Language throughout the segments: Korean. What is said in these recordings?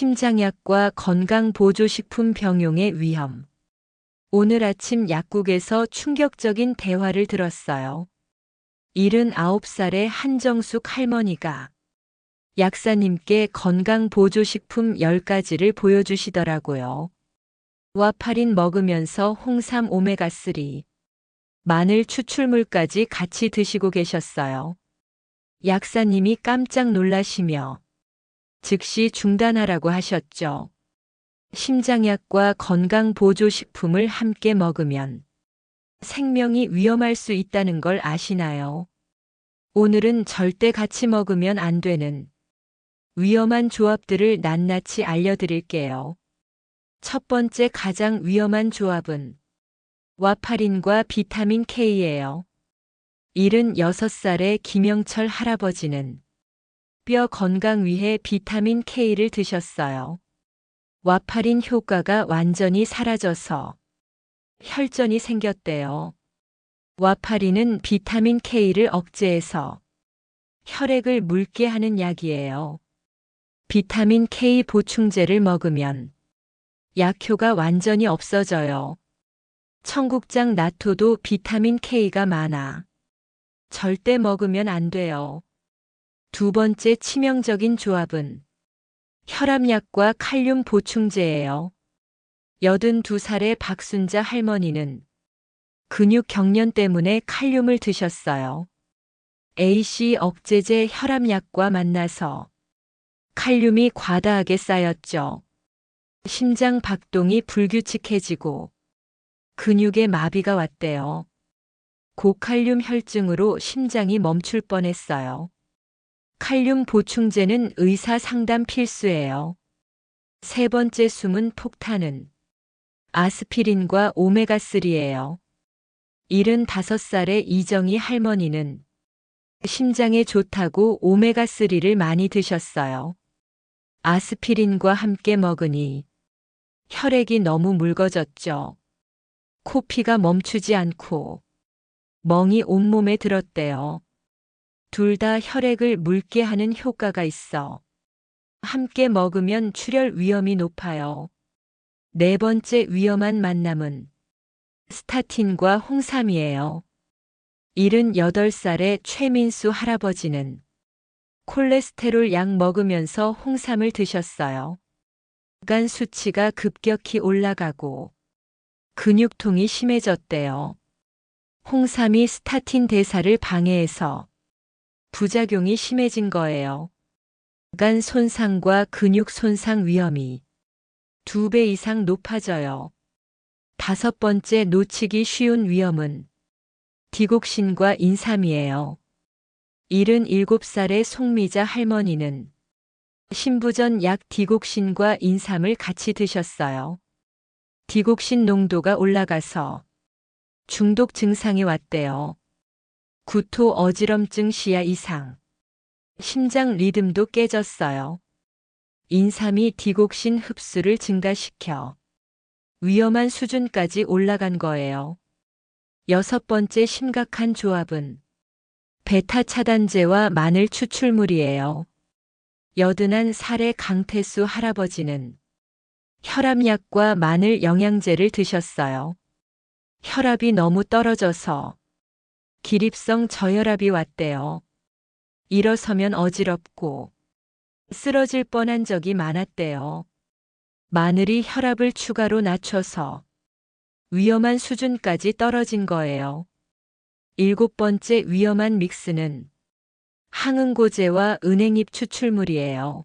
심장약과 건강보조식품 병용의 위험. 오늘 아침 약국에서 충격적인 대화를 들었어요. 79살의 한정숙 할머니가 약사님께 건강보조식품 10가지를 보여주시더라고요. 와파린 먹으면서 홍삼 오메가3, 마늘 추출물까지 같이 드시고 계셨어요. 약사님이 깜짝 놀라시며 즉시 중단하라고 하셨죠. 심장약과 건강보조식품을 함께 먹으면 생명이 위험할 수 있다는 걸 아시나요? 오늘은 절대 같이 먹으면 안 되는 위험한 조합들을 낱낱이 알려드릴게요. 첫 번째 가장 위험한 조합은 와파린과 비타민 K예요. 76살의 김영철 할아버지는 뼈 건강 위해 비타민 K를 드셨어요. 와파린 효과가 완전히 사라져서 혈전이 생겼대요. 와파린은 비타민 K를 억제해서 혈액을 묽게 하는 약이에요. 비타민 K 보충제를 먹으면 약효가 완전히 없어져요. 청국장 나토도 비타민 K가 많아. 절대 먹으면 안 돼요. 두 번째 치명적인 조합은 혈압약과 칼륨 보충제예요. 82살의 박순자 할머니는 근육 경련 때문에 칼륨을 드셨어요. AC 억제제 혈압약과 만나서 칼륨이 과다하게 쌓였죠. 심장 박동이 불규칙해지고 근육에 마비가 왔대요. 고칼륨 혈증으로 심장이 멈출 뻔했어요. 칼륨 보충제는 의사 상담 필수예요. 세 번째 숨은 폭탄은 아스피린과 오메가3예요. 75살의 이정희 할머니는 심장에 좋다고 오메가3를 많이 드셨어요. 아스피린과 함께 먹으니 혈액이 너무 묽어졌죠. 코피가 멈추지 않고 멍이 온몸에 들었대요. 둘 다 혈액을 묽게 하는 효과가 있어 함께 먹으면 출혈 위험이 높아요. 네 번째 위험한 만남은 스타틴과 홍삼이에요. 78살의 최민수 할아버지는 콜레스테롤 약 먹으면서 홍삼을 드셨어요. 간 수치가 급격히 올라가고 근육통이 심해졌대요. 홍삼이 스타틴 대사를 방해해서 부작용이 심해진 거예요. 간 손상과 근육 손상 위험이 두 배 이상 높아져요. 다섯 번째 놓치기 쉬운 위험은 디곡신과 인삼이에요. 77살의 송미자 할머니는 신부 전 약 디곡신과 인삼을 같이 드셨어요. 디곡신 농도가 올라가서 중독 증상이 왔대요. 구토 어지럼증 시야 이상. 심장 리듬도 깨졌어요. 인삼이 디곡신 흡수를 증가시켜 위험한 수준까지 올라간 거예요. 여섯 번째 심각한 조합은 베타 차단제와 마늘 추출물이에요. 여든한 살의 강태수 할아버지는 혈압약과 마늘 영양제를 드셨어요. 혈압이 너무 떨어져서 기립성 저혈압이 왔대요. 일어서면 어지럽고 쓰러질 뻔한 적이 많았대요. 마늘이 혈압을 추가로 낮춰서 위험한 수준까지 떨어진 거예요. 일곱 번째 위험한 믹스는 항응고제와 은행잎 추출물이에요.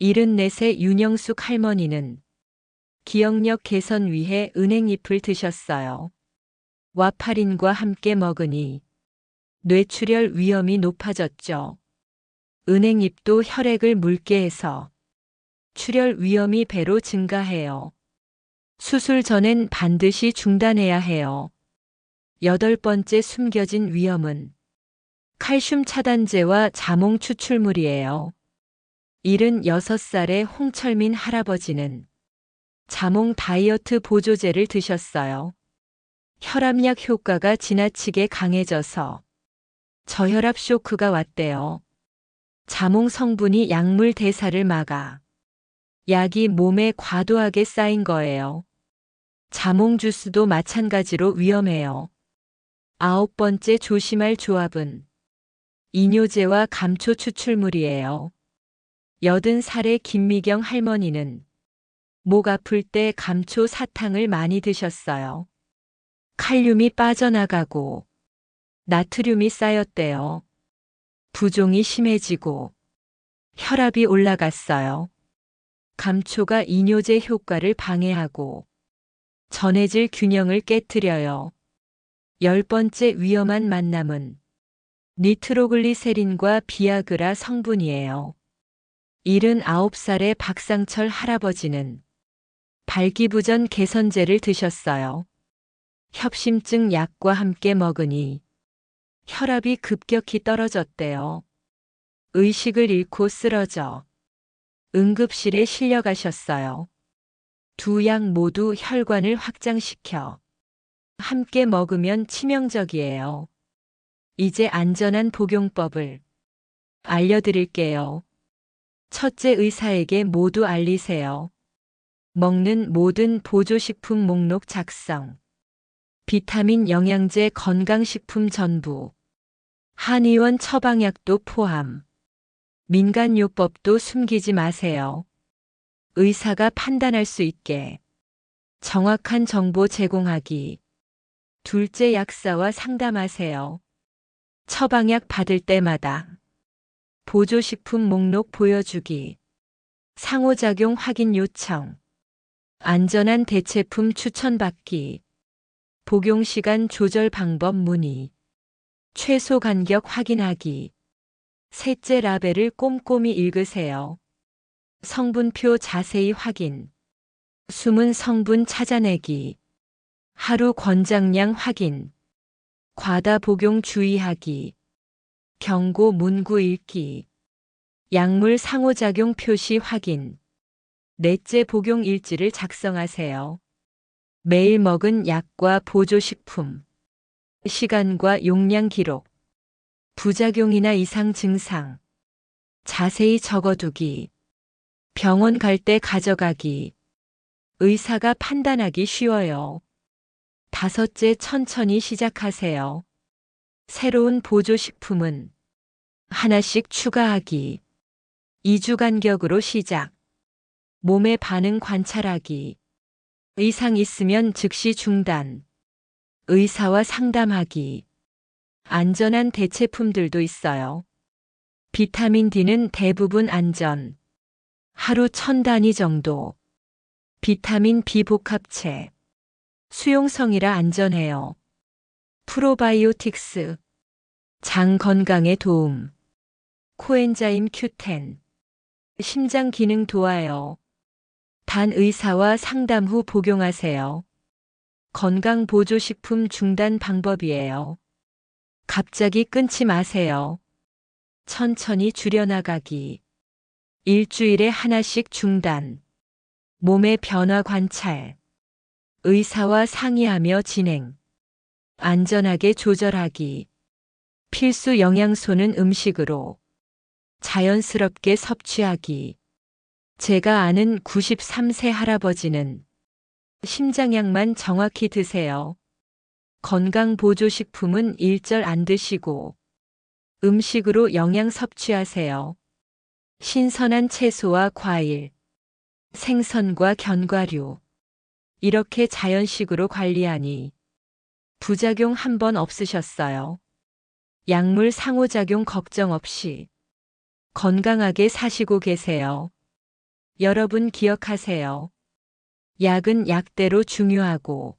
74세 윤영숙 할머니는 기억력 개선 위해 은행잎을 드셨어요. 와파린과 함께 먹으니 뇌출혈 위험이 높아졌죠. 은행잎도 혈액을 묽게 해서 출혈 위험이 배로 증가해요. 수술 전엔 반드시 중단해야 해요. 여덟 번째 숨겨진 위험은 칼슘 차단제와 자몽 추출물이에요. 76살의 홍철민 할아버지는 자몽 다이어트 보조제를 드셨어요. 혈압약 효과가 지나치게 강해져서 저혈압 쇼크가 왔대요. 자몽 성분이 약물 대사를 막아 약이 몸에 과도하게 쌓인 거예요. 자몽 주스도 마찬가지로 위험해요. 아홉 번째 조심할 조합은 이뇨제와 감초 추출물이에요. 여든 살의 김미경 할머니는 목 아플 때 감초 사탕을 많이 드셨어요. 칼륨이 빠져나가고 나트륨이 쌓였대요. 부종이 심해지고 혈압이 올라갔어요. 감초가 이뇨제 효과를 방해하고 전해질 균형을 깨뜨려요. 열 번째 위험한 만남은 니트로글리세린과 비아그라 성분이에요. 79살의 박상철 할아버지는 발기부전 개선제를 드셨어요. 협심증 약과 함께 먹으니 혈압이 급격히 떨어졌대요. 의식을 잃고 쓰러져 응급실에 실려가셨어요. 두 약 모두 혈관을 확장시켜 함께 먹으면 치명적이에요. 이제 안전한 복용법을 알려드릴게요. 첫째 의사에게 모두 알리세요. 먹는 모든 보조식품 목록 작성. 비타민 영양제 건강식품 전부. 한의원 처방약도 포함. 민간요법도 숨기지 마세요. 의사가 판단할 수 있게 정확한 정보 제공하기. 둘째 약사와 상담하세요. 처방약 받을 때마다 보조식품 목록 보여주기. 상호작용 확인 요청. 안전한 대체품 추천받기. 복용 시간 조절 방법 문의. 최소 간격 확인하기. 셋째 라벨을 꼼꼼히 읽으세요. 성분표 자세히 확인. 숨은 성분 찾아내기. 하루 권장량 확인. 과다 복용 주의하기. 경고 문구 읽기. 약물 상호작용 표시 확인. 넷째 복용 일지를 작성하세요. 매일 먹은 약과 보조식품. 시간과 용량 기록. 부작용이나 이상 증상. 자세히 적어두기. 병원 갈 때 가져가기. 의사가 판단하기 쉬워요. 다섯째 천천히 시작하세요. 새로운 보조식품은 하나씩 추가하기. 2주 간격으로 시작. 몸의 반응 관찰하기. 이상 있으면 즉시 중단. 의사와 상담하기. 안전한 대체품들도 있어요. 비타민 D는 대부분 안전. 하루 천 단위 정도. 비타민 B 복합체. 수용성이라 안전해요. 프로바이오틱스. 장 건강에 도움. 코엔자임 Q10. 심장 기능 도와요. 단 의사와 상담 후 복용하세요. 건강 보조식품 중단 방법이에요. 갑자기 끊지 마세요. 천천히 줄여나가기. 일주일에 하나씩 중단. 몸의 변화 관찰. 의사와 상의하며 진행. 안전하게 조절하기. 필수 영양소는 음식으로. 자연스럽게 섭취하기. 제가 아는 93세 할아버지는 심장약만 정확히 드세요. 건강보조식품은 일절 안 드시고 음식으로 영양 섭취하세요. 신선한 채소와 과일, 생선과 견과류. 이렇게 자연식으로 관리하니 부작용 한 번 없으셨어요. 약물 상호작용 걱정 없이 건강하게 사시고 계세요. 여러분 기억하세요. 약은 약대로 중요하고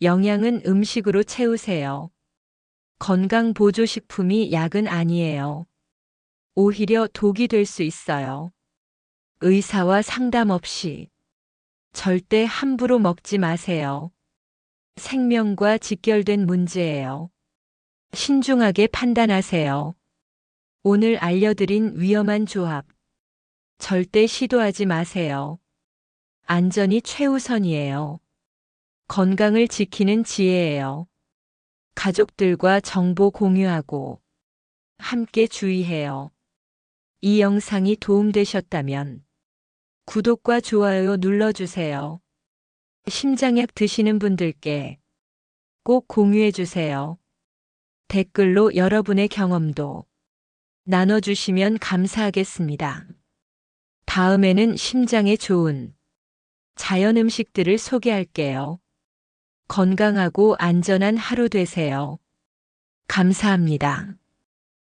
영양은 음식으로 채우세요. 건강 보조식품이 약은 아니에요. 오히려 독이 될 수 있어요. 의사와 상담 없이 절대 함부로 먹지 마세요. 생명과 직결된 문제예요. 신중하게 판단하세요. 오늘 알려드린 위험한 조합. 절대 시도하지 마세요. 안전이 최우선이에요. 건강을 지키는 지혜예요. 가족들과 정보 공유하고 함께 주의해요. 이 영상이 도움되셨다면 구독과 좋아요 눌러주세요. 심장약 드시는 분들께 꼭 공유해주세요. 댓글로 여러분의 경험도 나눠주시면 감사하겠습니다. 다음에는 심장에 좋은 자연 음식들을 소개할게요. 건강하고 안전한 하루 되세요. 감사합니다.